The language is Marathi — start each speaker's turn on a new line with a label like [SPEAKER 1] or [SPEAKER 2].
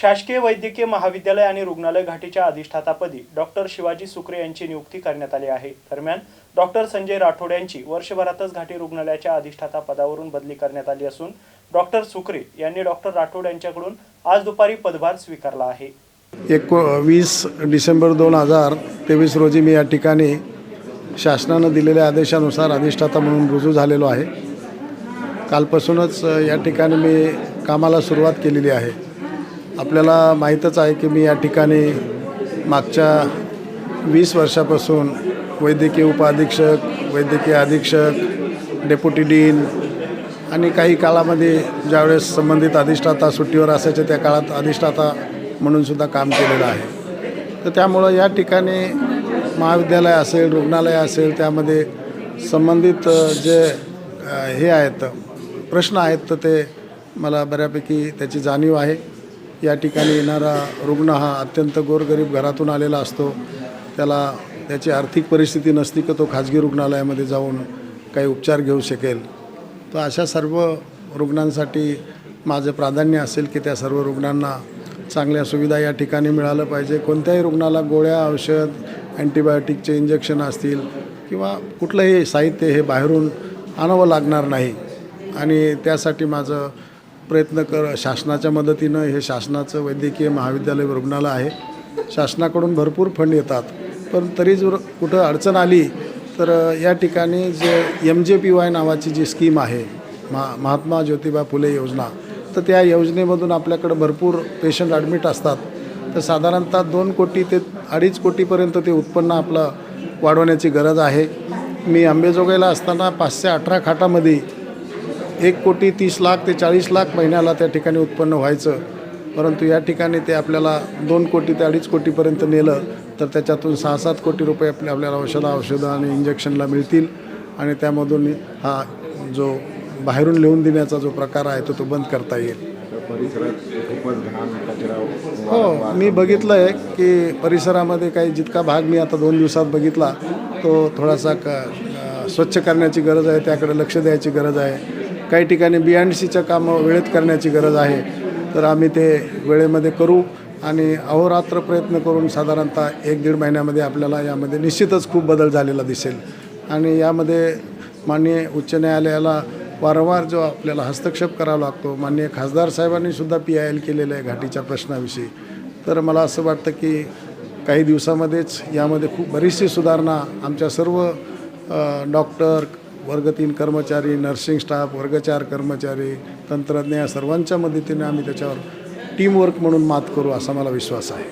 [SPEAKER 1] शासकीय वैद्यकीय महाविद्यालय आणि रुग्णालय घाटीच्या अधिष्ठातापदी डॉक्टर शिवाजी सुक्रे यांची नियुक्ती करण्यात आली आहे. दरम्यान डॉक्टर संजय राठोड यांची वर्षभरातच घाटी रुग्णालयाच्या अधिष्ठाता पदावरून बदली करण्यात आली असून डॉक्टर सुक्रे यांनी डॉक्टर राठोड यांच्याकडून आज दुपारी पदभार स्वीकारला आहे.
[SPEAKER 2] एको वीस डिसेंबर दोन हजार तेवीस रोजी मी या ठिकाणी शासनानं दिलेल्या आदेशानुसार अधिष्ठाता म्हणून रुजू झालेलो आहे. कालपासूनच या ठिकाणी मी कामाला सुरुवात केलेली आहे. आपल्याला माहीतच आहे की मी या ठिकाणी मागच्या वीस वर्षापासून वैद्यकीय उपअधीक्षक वैद्यकीय अधीक्षक डेप्युटी डीन आणि काही काळामध्ये ज्यावेळेस संबंधित अधिष्ठाता सुट्टीवर असायचे त्या काळात अधिष्ठाता म्हणूनसुद्धा काम केलेलं आहे. तर त्यामुळं या ठिकाणी महाविद्यालय असेल रुग्णालय असेल त्यामध्ये संबंधित जे हे आहेत प्रश्न आहेत तर ते मला बऱ्यापैकी त्याची जाणीव आहे. या ठिकाणी येणारा रुग्ण हा अत्यंत गोरगरीब घरातून आलेला असतो. त्याला त्याची आर्थिक परिस्थिती नसती की तो खाजगी रुग्णालयामध्ये जाऊन काही उपचार घेऊ शकेल. तर अशा सर्व रुग्णांसाठी माझं प्राधान्य असेल की त्या सर्व रुग्णांना चांगल्या सुविधा या ठिकाणी मिळालं पाहिजे. कोणत्याही रुग्णाला गोळ्या औषध अँटीबायोटिकचे इंजेक्शन असतील किंवा कुठलंही साहित्य हे बाहेरून आणावं लागणार नाही. आणि त्यासाठी माझं प्रयत्न कर शासनाच्या मदतीनं हे शासनाचं वैद्यकीय महाविद्यालय रुग्णालय आहे. शासनाकडून भरपूर फंड येतात. पण तरी जर कुठं अडचण आली तर या ठिकाणी जे एम जे पी वाय नावाची जी स्कीम आहे महा महात्मा ज्योतिबा फुले योजना तर त्या योजनेमधून आपल्याकडं भरपूर पेशंट ॲडमिट असतात. तर साधारणतः दोन कोटी ते अडीच कोटीपर्यंत ते उत्पन्न आपलं वाढवण्याची गरज आहे. मी आंबेजोगाईला असताना पाचशे अठरा खाटामध्ये एक कोटी तीस लाख ते चाळीस लाख महिन्याला त्या ठिकाणी उत्पन्न व्हायचं. परंतु या ठिकाणी ते आपल्याला दोन कोटी ते अडीच कोटीपर्यंत नेलं तर त्याच्यातून सहा सात कोटी रुपये आपल्या आपल्याला औषधं औषधं आणि इंजेक्शनला मिळतील. आणि त्यामधून हा जो बाहेरून लिहून देण्याचा जो प्रकार आहे तो तो बंद करता येईल. हो मी बघितलं आहे की परिसरामध्ये काही जितका भाग मी आता दोन दिवसात बघितला तो थोडासा क स्वच्छ करण्याची गरज आहे त्याकडे लक्ष द्यायची गरज आहे. काही ठिकाणी बी अँड सीचं कामं वेळेत करण्याची गरज आहे. तर आम्ही ते वेळेमध्ये करू आणि अहोरात्र प्रयत्न करून साधारणतः एक दीड महिन्यामध्ये आपल्याला यामध्ये निश्चितच खूप बदल झालेला दिसेल. आणि यामध्ये माननीय उच्च न्यायालयाला वारंवार जो आपल्याला हस्तक्षेप करावा लागतो माननीय खासदार साहेबांनी सुद्धा पी आय एल केलेलं आहे घाटीच्या प्रश्नाविषयी. तर मला असं वाटतं की काही दिवसामध्येच यामध्ये खूप बरीचशी सुधारणा आमच्या सर्व डॉक्टर वर्ग तीन कर्मचारी नर्सिंग स्टाफ वर्ग चार कर्मचारी तंत्रज्ञ या सर्वांच्या मदतीने आम्ही त्याच्यावर टीमवर्क म्हणून मात करू असा मला विश्वास आहे.